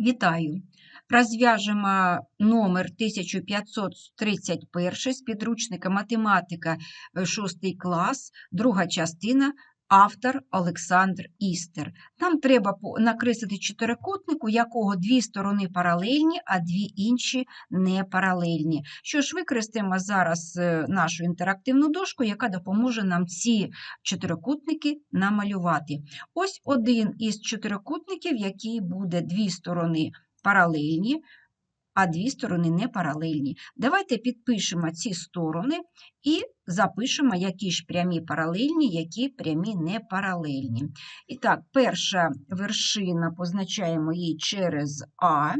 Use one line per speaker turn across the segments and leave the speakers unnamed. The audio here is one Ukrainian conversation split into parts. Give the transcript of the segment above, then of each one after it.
Вітаю! Розв'яжемо номер 1531 з підручника математика 6 клас, друга частина, автор Олександр Істер. Нам треба накреслити чотирикутник, у якого дві сторони паралельні, а дві інші не паралельні. Що ж, використаємо зараз е, нашу інтерактивну дошку, яка допоможе нам ці чотирикутники намалювати. Ось один із чотирикутників, який буде дві сторони паралельні, а дві сторони не паралельні. Давайте підпишемо ці сторони і запишемо, які ж прямі паралельні, які прямі не паралельні. І так, перша вершина позначаємо її через А.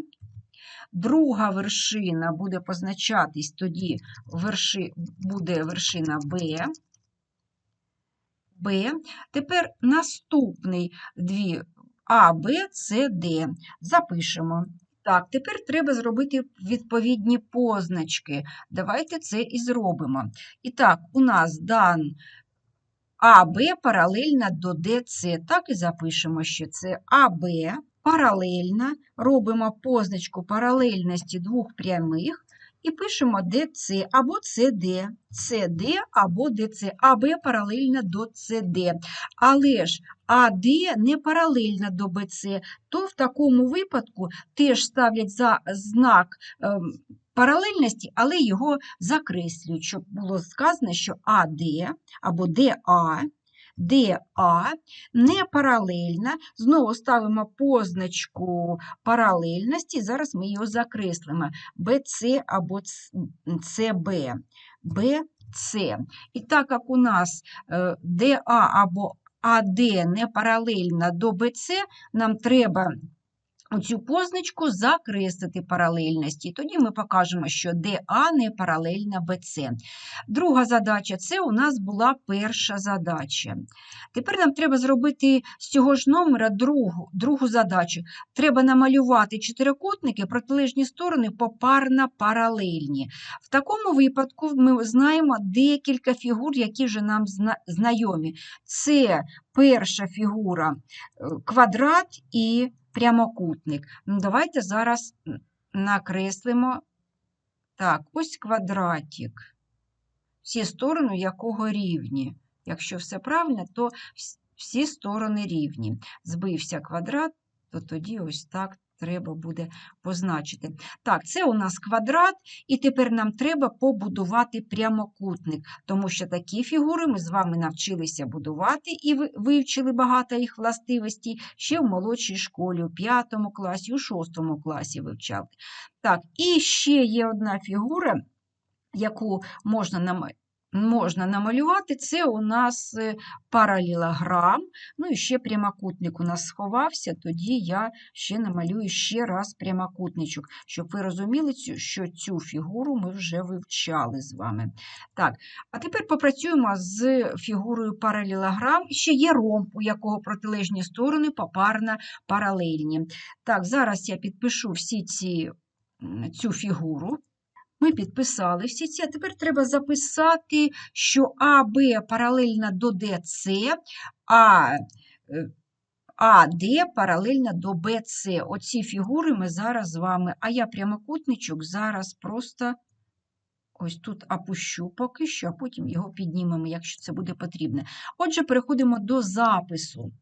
Друга вершина буде позначатись тоді верши, буде вершина Б. Б. Тепер наступний дві А, Б, С, Д. Запишемо. Так, тепер треба зробити відповідні позначки. Давайте це і зробимо. І так, у нас дан АБ паралельна до ДЦ. Так і запишемо, що це АБ паралельна. Робимо позначку паралельності двох прямих і пишемо ДЦ або ЦД. ЦД або ДЦ. АБ паралельна до ЦД. Але ж АД не паралельна до БЦ, то в такому випадку теж ставлять за знак ем, паралельності, але його закреслюють, щоб було сказано, що АД або ДА, ДА не паралельна. Знову ставимо позначку паралельності, зараз ми його закреслимо. BC або ЦБ. БЦ. І так як у нас е, ДА або АД не паралельна до БЦ, нам треба цю позначку закреслити паралельності. Тоді ми покажемо, що ДА не паралельна БЦ. Друга задача це у нас була перша задача. Тепер нам треба зробити з цього ж номера другу, другу задачу. Треба намалювати чотирикутники, протилежні сторони попарно паралельні. В такому випадку ми знаємо декілька фігур, які вже нам зна- знайомі. Це перша фігура е, квадрат і прямокутник. Ну, давайте зараз накреслимо. Так, ось квадратик, всі сторони якого рівні. Якщо все правильно, то всі сторони рівні. Збився квадрат, то тоді ось так треба буде позначити. Так, це у нас квадрат, і тепер нам треба побудувати прямокутник, тому що такі фігури ми з вами навчилися будувати і ви- вивчили багато їх властивостей ще в молодшій школі, у 5 класі, у 6 класі вивчали. Так, і ще є одна фігура, яку можна нам. Можна намалювати, це у нас е, паралелограм, ну і ще прямокутник у нас сховався, тоді я ще намалюю ще раз прямокутничок, щоб ви розуміли, що цю фігуру ми вже вивчали з вами. Так, а тепер попрацюємо з фігурою паралелограм. Ще є ромб, у якого протилежні сторони попарно паралельні. Так, зараз я підпишу всі ці, цю фігуру. Ми підписали всі ці, а тепер треба записати, що АБ паралельна до ДЦ, а е, АД паралельна до БЦ. Оці фігури ми зараз з вами, а я прямокутничок зараз просто ось тут опущу поки що, а потім його піднімемо, якщо це буде потрібно. Отже, переходимо до запису.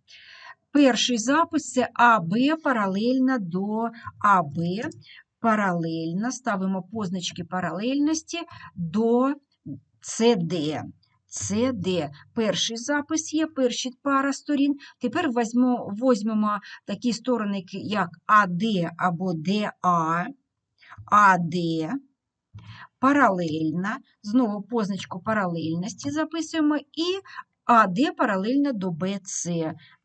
Перший запис це АБ паралельна до АБ, паралельно, ставимо позначки паралельності до СД. СД. Перший запис є, перші пара сторін. Тепер візьмемо, візьмемо такі сторони, як АД або ДА, АД, паралельна, знову позначку паралельності записуємо і АД паралельно до БЦ.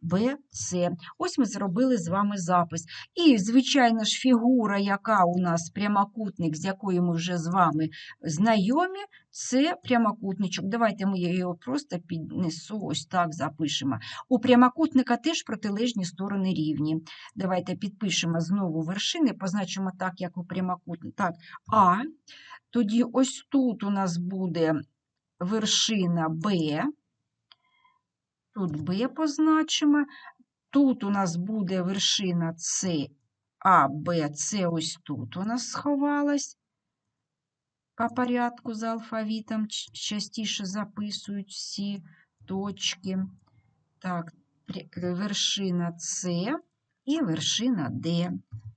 БЦ. Ось ми зробили з вами запис. І, звичайно ж, фігура, яка у нас прямокутник, з якою ми вже з вами знайомі, це прямокутничок. Давайте ми його просто піднесу, ось так запишемо. У прямокутника теж протилежні сторони рівні. Давайте підпишемо знову вершини, позначимо так, як у прямокутника. Так, А. Тоді ось тут у нас буде вершина Б. Тут Б позначимо. Тут у нас буде вершина С А, Б, С ось тут у нас сховалась. По порядку за алфавітом частіше записують всі точки. Так, вершина С і вершина Д.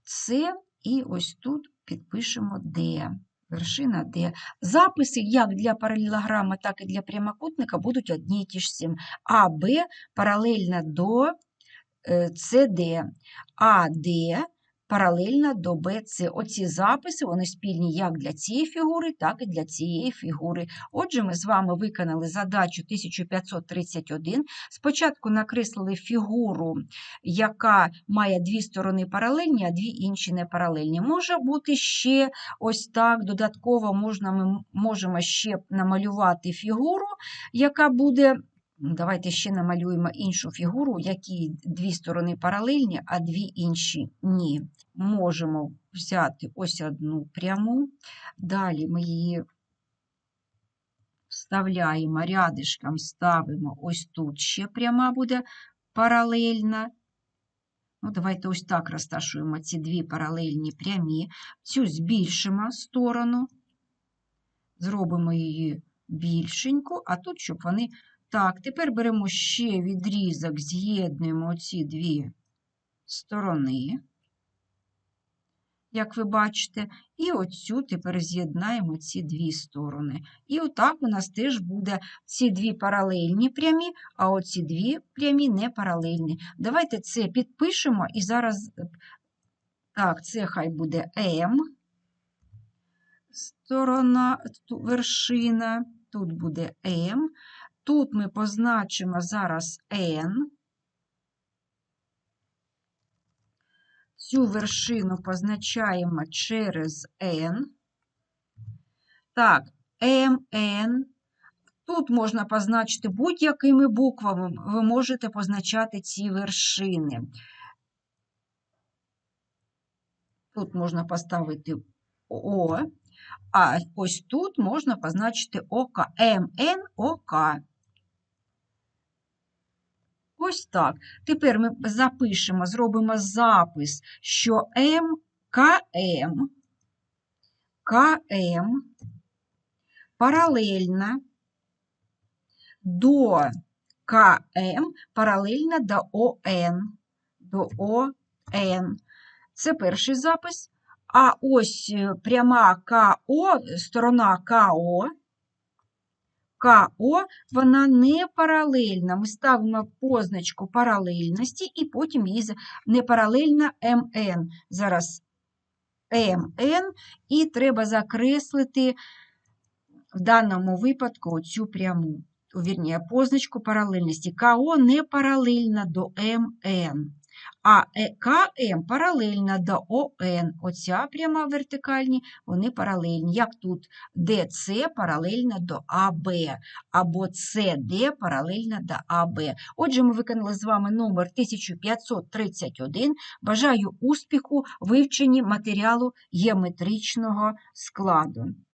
С і ось тут підпишемо Д. Вершина де Записи як для паралелограми, так і для прямокутника будуть одні і ті ж сім. А, паралельно до е, СД, АД паралельно до БЦ. Оці записи вони спільні як для цієї фігури, так і для цієї фігури. Отже, ми з вами виконали задачу 1531. Спочатку накреслили фігуру, яка має дві сторони паралельні, а дві інші не паралельні. Може бути ще ось так. Додатково можна, ми можемо ще намалювати фігуру, яка буде. Давайте ще намалюємо іншу фігуру, у якій дві сторони паралельні, а дві інші ні. Можемо взяти ось одну пряму, далі ми її вставляємо рядишком, ставимо ось тут ще пряма буде паралельна. Ну, давайте ось так розташуємо ці дві паралельні прямі. Цю збільшимо сторону, зробимо її більшеньку, а тут, щоб вони. Так, тепер беремо ще відрізок, з'єднуємо оці дві сторони, як ви бачите, і оцю тепер з'єднаємо ці дві сторони. І отак у нас теж буде ці дві паралельні прямі, а оці дві прямі не паралельні. Давайте це підпишемо і зараз, так, це хай буде М, сторона, вершина, тут буде М. Тут ми позначимо зараз N. Цю вершину позначаємо через N. Так, МН. Тут можна позначити будь-якими буквами. Ви можете позначати ці вершини. Тут можна поставити О, а ось тут можна позначити ОК. МН ОК. Ось так. Тепер ми запишемо, зробимо запис, що МКМ, КМ паралельно до КМ паралельно до ОН. До ОН. Це перший запис. А ось е, пряма КО, сторона КО, КО, вона не паралельна. Ми ставимо позначку паралельності і потім її не паралельна МН. Зараз МН, і треба закреслити в даному випадку оцю пряму. Вірні, позначку паралельності. КО не паралельна до МН, а е- КМ паралельна до ОН. Оця пряма вертикальні, вони паралельні. Як тут ДЦ паралельна до АБ, або СД паралельна до АБ. Отже, ми виконали з вами номер 1531. Бажаю успіху вивченні матеріалу геометричного складу.